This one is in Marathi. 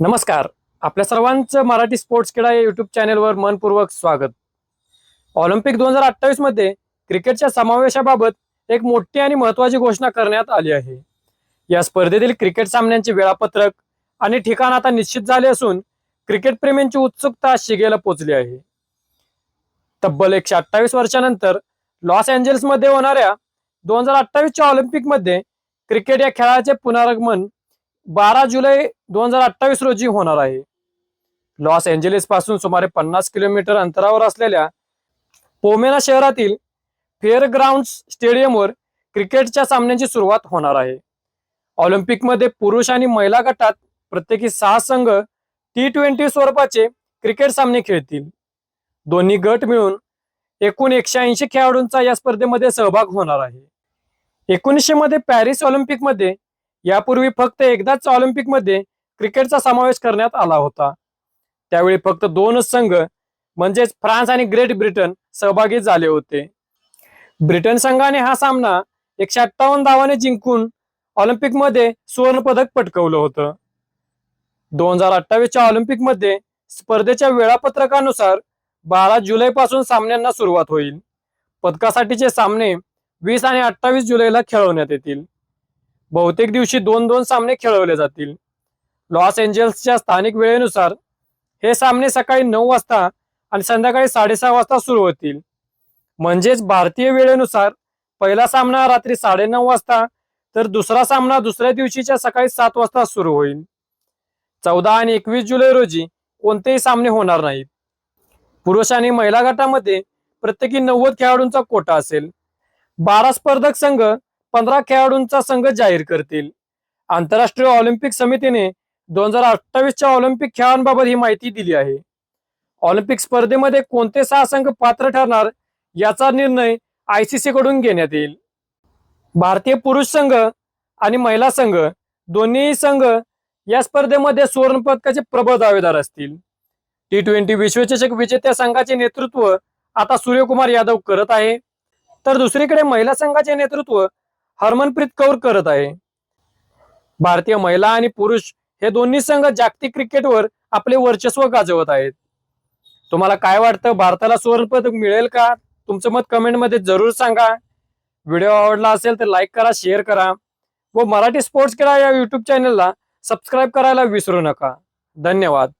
नमस्कार. आपल्या सर्वांचं मराठी स्पोर्ट्स क्रीडा या युट्यूब चॅनेलवर मनपूर्वक स्वागत. ऑलिम्पिक दोन हजार अठ्ठावीसमध्ये क्रिकेटच्या समावेशाबाबत एक मोठी आणि महत्वाची घोषणा करण्यात आली आहे. या स्पर्धेतील क्रिकेट सामन्यांचे वेळापत्रक आणि ठिकाण आता निश्चित झाले असून क्रिकेट प्रेमींची उत्सुकता शिगेला पोचली आहे. तब्बल एकशे अठ्ठावीस वर्षानंतर लॉस एंजल्समध्ये होणाऱ्या दोन हजार अठ्ठावीसच्या ऑलिम्पिकमध्ये क्रिकेट या खेळाचे पुनरागमन बारा जुलै दोन हजार अठ्ठावीस रोजी होणार आहे. लॉस एंजेलिसपासून सुमारे पन्नास किलोमीटर अंतरावर असलेल्या पोमेना शहरातील फेअर ग्राउंड स्टेडियमवर क्रिकेटच्या सामन्यांची सुरुवात होणार आहे. ऑलिम्पिकमध्ये पुरुष आणि महिला गटात प्रत्येकी सहा संघ टी ट्वेंटी स्वरूपाचे क्रिकेट सामने खेळतील. दोन्ही गट मिळून एकूण एकशे ऐंशी खेळाडूंचा या स्पर्धेमध्ये सहभाग होणार आहे. एकोणीसशे मध्ये पॅरिस ऑलिम्पिकमध्ये यापूर्वी फक्त एकदाच ऑलिम्पिकमध्ये क्रिकेटचा समावेश करण्यात आला होता. त्यावेळी फक्त दोनच संघ म्हणजेच फ्रान्स आणि ग्रेट ब्रिटन सहभागी झाले होते. ब्रिटन संघाने हा सामना एकशे अठ्ठावन्न धावाने जिंकून ऑलिम्पिकमध्ये सुवर्णपदक पटकवलं होतं. दोन हजार अठ्ठावीसच्या ऑलिम्पिकमध्ये स्पर्धेच्या वेळापत्रकानुसार बारा जुलै पासून सामन्यांना सुरुवात होईल. पदकासाठीचे सामने वीस आणि अठ्ठावीस जुलैला खेळवण्यात येतील. बहुतेक दिवशी दोन दोन सामने खेळवले जातील. लॉस एंजल्सच्या स्थानिक वेळेनुसार हे सामने सकाळी नऊ वाजता आणि संध्याकाळी साडेसहा वाजता सुरू होतील. म्हणजेच भारतीय वेळेनुसार पहिला सामना रात्री साडेनऊ वाजता तर दुसरा सामना दुसऱ्या दिवशीच्या सकाळी सात वाजता सुरू होईल. चौदा आणि एकवीस जुलै रोजी कोणतेही सामने होणार नाहीत. पुरुष आणि महिला गटामध्ये प्रत्येकी नव्वद खेळाडूंचा कोटा असेल. बारा स्पर्धक संघ पंधरा खेळाडूंचा संघ जाहीर करतील. आंतरराष्ट्रीय ऑलिम्पिक समितीने दोन हजार अठ्ठावीसच्या ऑलिम्पिक खेळांबाबत ही माहिती दिली आहे. ऑलिम्पिक स्पर्धेमध्ये कोणते सहा संघ पात्र ठरणार याचा निर्णय आयसीसी कडून घेण्यात येईल. भारतीय पुरुष संघ आणि महिला संघ दोन्ही संघ या स्पर्धेमध्ये सुवर्ण पदकाचे प्रबळ दावेदार असतील. टी ट्वेंटी विश्वचषक विजेत्या संघाचे नेतृत्व आता सूर्यकुमार यादव करत आहे. तर दुसरीकडे महिला संघाचे नेतृत्व हरमनप्रीत कौर करत आहे. भारतीय महिला आणि पुरुष हे दोन्ही संघ जागतिक क्रिकेटवर आपले वर्चस्व गाजवत आहेत. तुम्हाला काय वाटतं? भारताला सुवर्णपदक मिळेल का? तुमचं मत कमेंटमध्ये जरूर सांगा. व्हिडिओ आवडला असेल तर लाईक करा शेअर करा. व मराठी स्पोर्ट्स क्रीडा या युट्यूब चॅनलला सबस्क्राईब करायला विसरू नका. धन्यवाद.